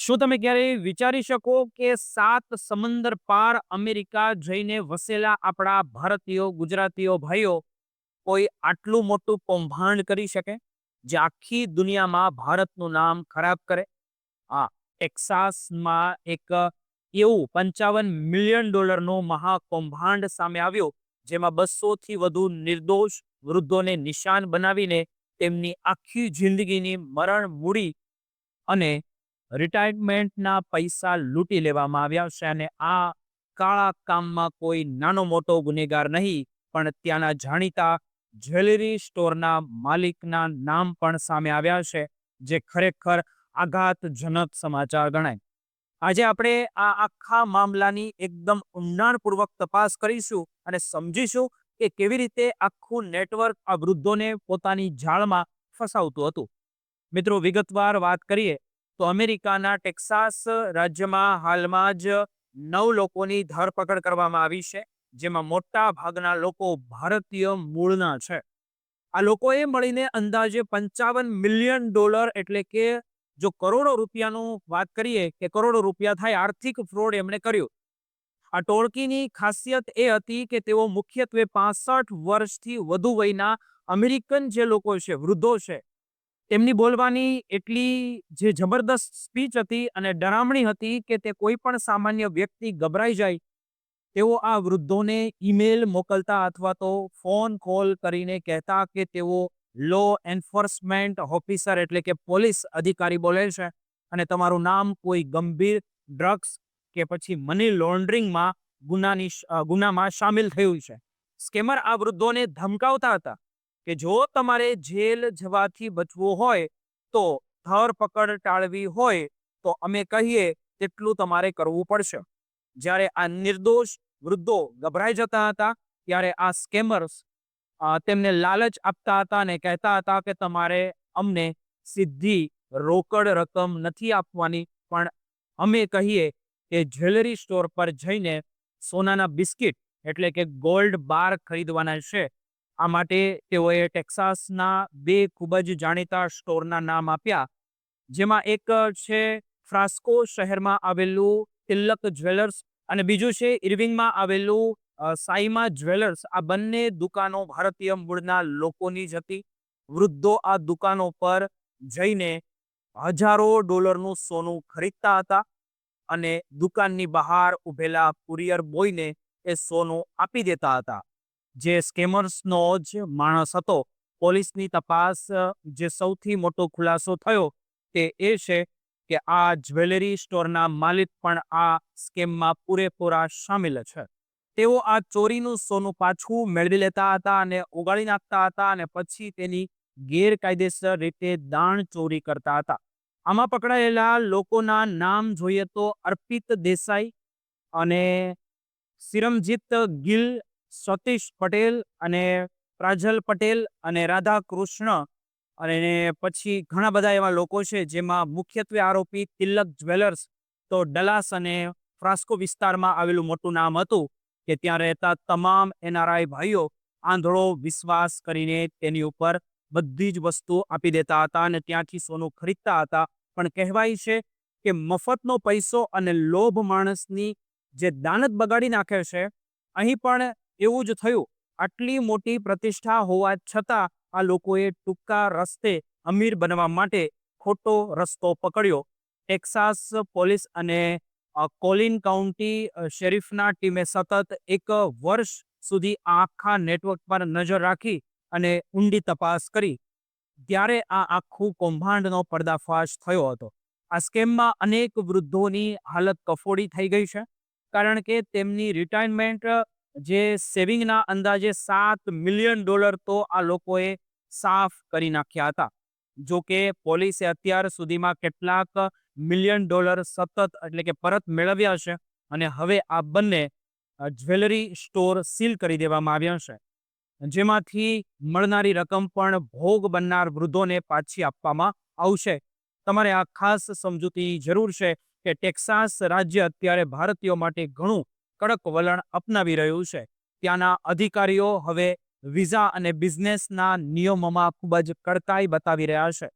શું તમે ક્યારેય વિચારી શકો કે સાત સમંદર પાર અમેરિકા જઈને વસેલા આપણા ભારતીયો ગુજરાતીઓ ભાઈઓ કોઈ આટલું મોટું કૌભાંડ કરી શકે? જે આખી દુનિયામાં ભારતનું નામ ખરાબ કરે? હા ટેક્સાસમાં એક એવું પંચાવન મિલિયન ડોલરનું મહાકૌભાંડ સામે આવ્યું, જેમાં બસોથી વધુ નિર્દોષ વૃદ્ધોને નિશાન બનાવીને તેમની આખી જિંદગીની મરણ મૂડી અને રિટાયરમેન્ટના પૈસા લૂંટી લેવામાં આવ્યા છે અને આ કાળા કામમાં કોઈ નાનો મોટો ગુનેગાર નહીં, પણ ત્યાંના જાણીતા જ્વેલરી સ્ટોરના માલિકના નામ પણ સામે આવ્યા છે, જે ખરેખર આઘાતજનક સમાચાર ગણાય. આજે આપણે આ આખા મામલાની એકદમ ઊંડાણપૂર્વક તપાસ કરીશું અને સમજીશું કે કેવી રીતે આખું નેટવર્ક આ વૃદ્ધોને પોતાની જાળમાં ફસાવતું હતું. મિત્રો, વિગતવાર વાત કરીએ તો અમેરિકાના ટેક્સાસ રાજ્યમાં હાલમાં જ નવ લોકોની ધરપકડ કરવામાં આવી છે, જેમાં મોટા ભાગના લોકો ભારતીય મૂળના છે. આ લોકોએ મળીને અંદાજે પંચાવન મિલિયન ડોલર એટલે કે જો કરોડો રૂપિયાનું વાત કરીએ કે કરોડો રૂપિયા થાય આર્થિક ફ્રોડ એમણે કર્યું. આ ટોળકીની ખાસિયત એ હતી કે તેઓ મુખ્યત્વે પાસઠ વર્ષથી વધુ વયના અમેરિકન જે લોકો છે, વૃદ્ધો છે તેમની બોલવાની એટલી જે જબરદસ્ત સ્પીચ હતી અને ડરામણી હતી કે તે કોઈ પણ સામાન્ય વ્યક્તિ ગભરાઈ જાય, તેઓ આ વૃદ્ધોને ઈમેલ મોકલતા અથવા તો ફોન કોલ કરીને કહેતા કે તેઓ લો એન્ફોર્સમેન્ટ ઓફિસર એટલે કે પોલીસ અધિકારી બોલે છે અને તમારું નામ કોઈ ગંભીર ડ્રગ્સ કે પછી મની લોન્ડરિંગમાં ગુનાની ગુનામાં સામેલ થયું છે. સ્કેમર આ વૃદ્ધોને ધમકાવતા હતા. કે જો તમારે જેલ જવાથી બચવું હોય, તો ધરપકડ ટાળવી હોય, તો અમે કહીએ તેટલું તમારે કરવું પડશે. જ્યારે આ નિર્દોષ વૃદ્ધો ગભરાઈ જતા હતા, ત્યારે આ સ્કેમર્સ તેમને લાલચ આપતા હતા અને કહેતા હતા કે તમારે અમને સીધી રોકડ રકમ નથી આપવાની, પણ અમે કહીએ કે જ્વેલરી સ્ટોર પર જઈને સોનાના બિસ્કિટ એટલે કે ગોલ્ડ બાર ખરીદવાના છે. આ માટે તેઓએ ટેક્સાસના બે ખૂબ જ જાણીતા સ્ટોરના નામ આપ્યા. જેમાં એક છે ફ્રાસ્કો શહેરમાં આવેલું તિલક જ્વેલર્સ અને બીજું છે ઇરવિંગમાં આવેલું સાઈમા જ્વેલર્સ. આ બંને દુકાનો ભારતીય મૂળના લોકોની જ હતી. વૃદ્ધો આ દુકાનો પર જઈને હજારો ડોલરનું સોનું ખરીદતા હતા અને દુકાનની બહાર ઉભેલા કુરિયર બોયને એ સોનું આપી દેતા હતા. જે સ્કેમર્સનો જ માણસ હતો, પોલીસની તપાસ જે સૌથી મોટો ખુલાસો થયો તે એ છે કે આ જ્વેલરી સ્ટોરના માલિક પણ આ સ્કેમમાં પૂરેપૂરા સામેલ છે. તેઓ આ ચોરીનું સોનું પાછું મેળવી લેતા હતા અને ઉગાડી નાખતા હતા અને પછી તેની ગેરકાયદેસર રીતે દાણ ચોરી કરતા હતા. આમાં પકડાયેલા લોકોના નામ જોઈએ તો અર્પિત દેસાઈ અને સિરમજીત ગિલ સતીશ પટેલ અને પ્રાજલ પટેલ અને રાધા કૃષ્ણ અને પછી ઘણા બધા એવા લોકો છે, જેમાં મુખ્યત્વે આરોપી તિલક જ્વેલર્સ, તો ડલાસ અને ફ્રાસ્કો વિસ્તારમાં આવેલું મોટું નામ હતું કે ત્યાં રહેતા તમામ એનઆરઆઈ ભાઈઓ આંધળો વિશ્વાસ કરીને તેની ઉપર બધી જ વસ્તુ આપી દેતા હતા અને ત્યાંથી સોનું ખરીદતા હતા. પણ કહેવાય છે કે મફતનો પૈસો અને લોભ માણસની જે દાનત બગાડી નાખે છે, અહીં પણ એવું જ થયું. આટલી મોટી પ્રતિષ્ઠા હોવા છતાં આ લોકોએ ટૂંકા રસ્તે અમીર બનવા માટે ખોટો રસ્તો પકડ્યો. ટેક્સાસ પોલીસ અને કોલિન કાઉન્ટી શેરીફના ટીમે સતત એક વર્ષ સુધી આખા નેટવર્ક પર નજર રાખી અને ઊંડી તપાસ કરી. ત્યારે આ આખું કૌભાંડનો પર્દાફાશ થયો હતો. આ સ્કેમમાં અનેક વૃદ્ધોની હાલત કફોડી થઈ ગઈ છે, કારણ કે તેમની રિટાયરમેન્ટ જે સેવિંગના અંદાજે સાત મિલિયન ડોલર તો આ લોકોએ સાફ કરી નાખ્યા હતા. જો કે પોલીસે અત્યાર સુધીમાં કેટલાક મિલિયન ડોલર સતત એટલે કે પરત મેળવ્યા છે અને હવે આ બંને જ્વેલરી સ્ટોર સીલ કરી દેવામાં આવ્યા છે. જેમાંથી મળનારી રકમ પણ ભોગ બનનાર વૃદ્ધોને પાછી આપવામાં આવશે. તમારે આ ખાસ સમજૂતી જરૂર છે કે ટેક્સાસ રાજ્ય અત્યારે ભારતીયો માટે ઘણું કડક વલણ અપનાવી રહ્યું છે. ત્યાંના અધિકારીઓ હવે વિઝા અને બિઝનેસના નિયમોમાં ખૂબ જ કડકાઈ બતાવી રહ્યા છે.